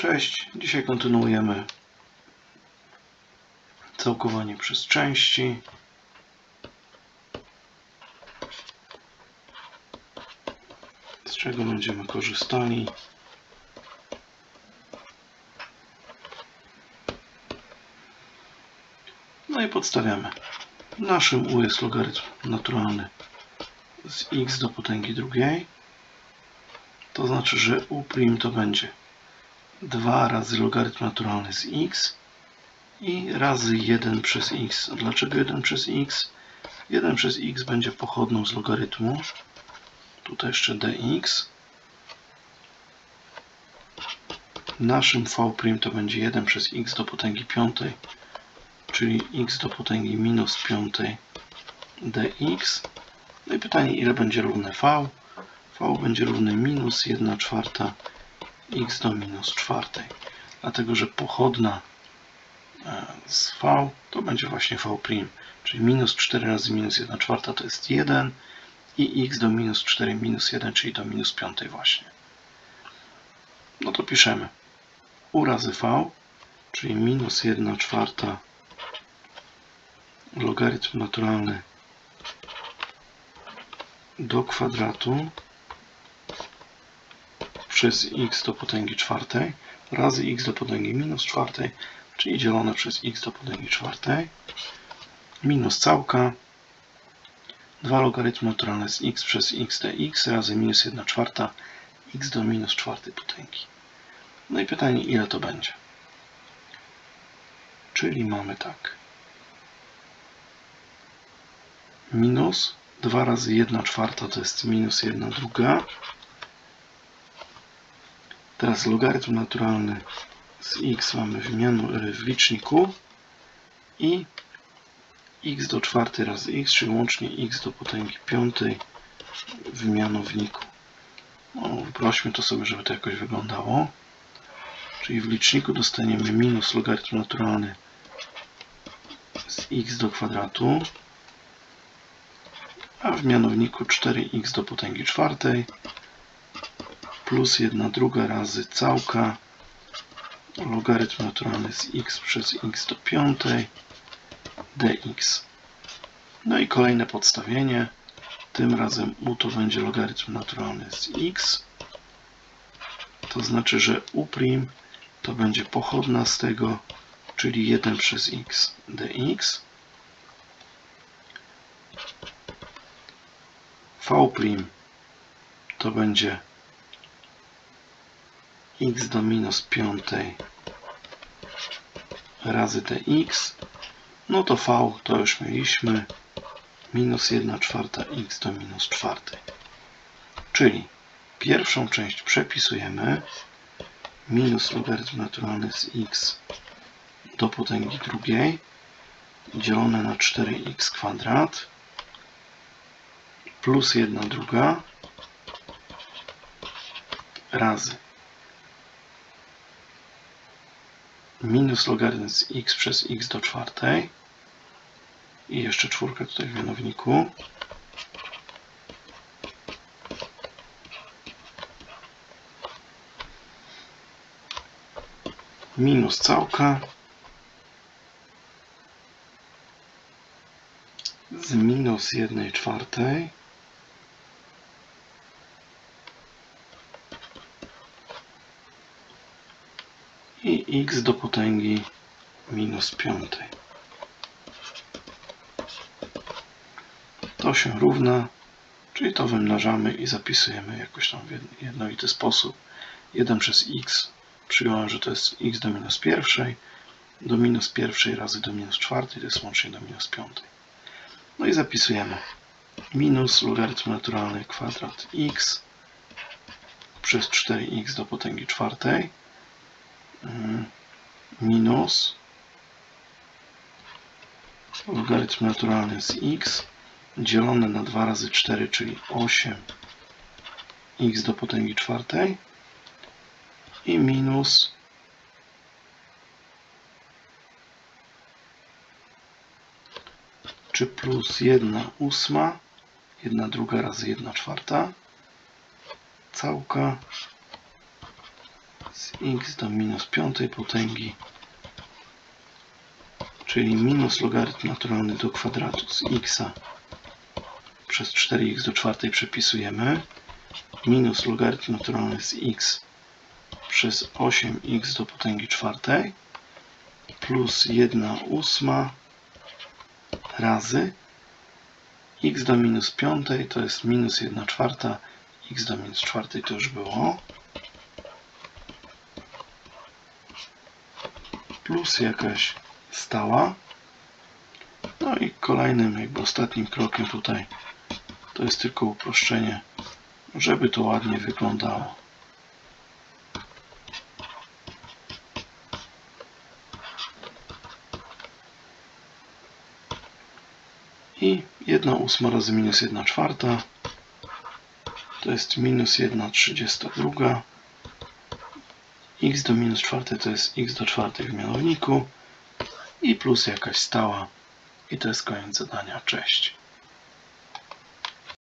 Cześć, dzisiaj kontynuujemy całkowanie przez części. Z czego będziemy korzystali. No i podstawiamy. Naszym u jest logarytm naturalny z x do potęgi drugiej. To znaczy, że u' to będzie 2 razy logarytm naturalny z x i razy 1 przez x. Dlaczego 1 przez x? 1 przez x będzie pochodną z logarytmu. Tutaj jeszcze dx. Naszym v' to będzie 1 przez x do potęgi piątej, czyli x do potęgi minus piątej dx. No i pytanie, ile będzie równe v? v będzie równe minus 1 czwarta x do minus czwartej. Dlatego, że pochodna e, z v to będzie właśnie v', czyli minus 4 razy minus 1 czwarta to jest 1 i x do minus 4 minus 1, czyli do minus 5 właśnie. No to piszemy u razy v, czyli minus 1 czwarta logarytm naturalny do kwadratu przez x do potęgi czwartej razy x do potęgi minus czwartej, czyli dzielone przez x do potęgi czwartej minus całka 2 logarytmy naturalne z x przez x dx razy minus 1 czwarta x do minus czwartej potęgi. No i pytanie, ile to będzie? Czyli mamy tak. Minus 2 razy 1 czwarta to jest minus 1 druga. Teraz logarytm naturalny z x mamy w, mianu, w liczniku i x do czwartej razy x, czyli łącznie x do potęgi piątej w mianowniku. No, wyprośmy to sobie, żeby to jakoś wyglądało. Czyli w liczniku dostaniemy minus logarytm naturalny z x do kwadratu, a w mianowniku 4x do potęgi czwartej plus 1 druga razy całka logarytm naturalny z x przez x do piątej dx. No i kolejne podstawienie. Tym razem u to będzie logarytm naturalny z x. To znaczy, że u' to będzie pochodna z tego, czyli 1 przez x dx. v' to będzie x do minus piątej razy dx, no to v to już mieliśmy. Minus 1 czwarta x do minus czwartej. Czyli pierwszą część przepisujemy. Minus logarytm naturalny z x do potęgi drugiej dzielone na 4x kwadrat plus 1 druga razy minus logarytm z x przez x do czwartej. I jeszcze czwórkę tutaj w mianowniku. Minus całka. Z minus jednej czwartej i x do potęgi minus piątej. To się równa, czyli to wymnażamy i zapisujemy jakoś tam w jednolity sposób. 1 przez x przyjąłem, że to jest x do minus pierwszej, do minus pierwszej razy do minus czwartej, to jest łącznie do minus piątej. No i zapisujemy minus logarytm naturalny kwadrat x przez 4x do potęgi czwartej minus. Logarytm naturalny z x dzielone na 2 razy 4, czyli 8 x do potęgi czwartej. I minus czy plus 1 ósma, 1 druga razy 1 czwarta, całka z x do minus piątej potęgi, czyli minus logarytm naturalny do kwadratu z x przez 4x do czwartej przepisujemy, minus logarytm naturalny z x przez 8x do potęgi czwartej plus 1 ósma razy x do minus piątej to jest minus 1 czwarta, x do minus czwartej to już było, plus jakaś stała. No i kolejnym, jakby ostatnim krokiem tutaj to jest tylko uproszczenie, żeby to ładnie wyglądało. I 1 ósma razy minus 1 czwarta to jest minus 1 32. x do minus czwartej to jest x do czwartej w mianowniku i plus jakaś stała. I to jest koniec zadania. Cześć.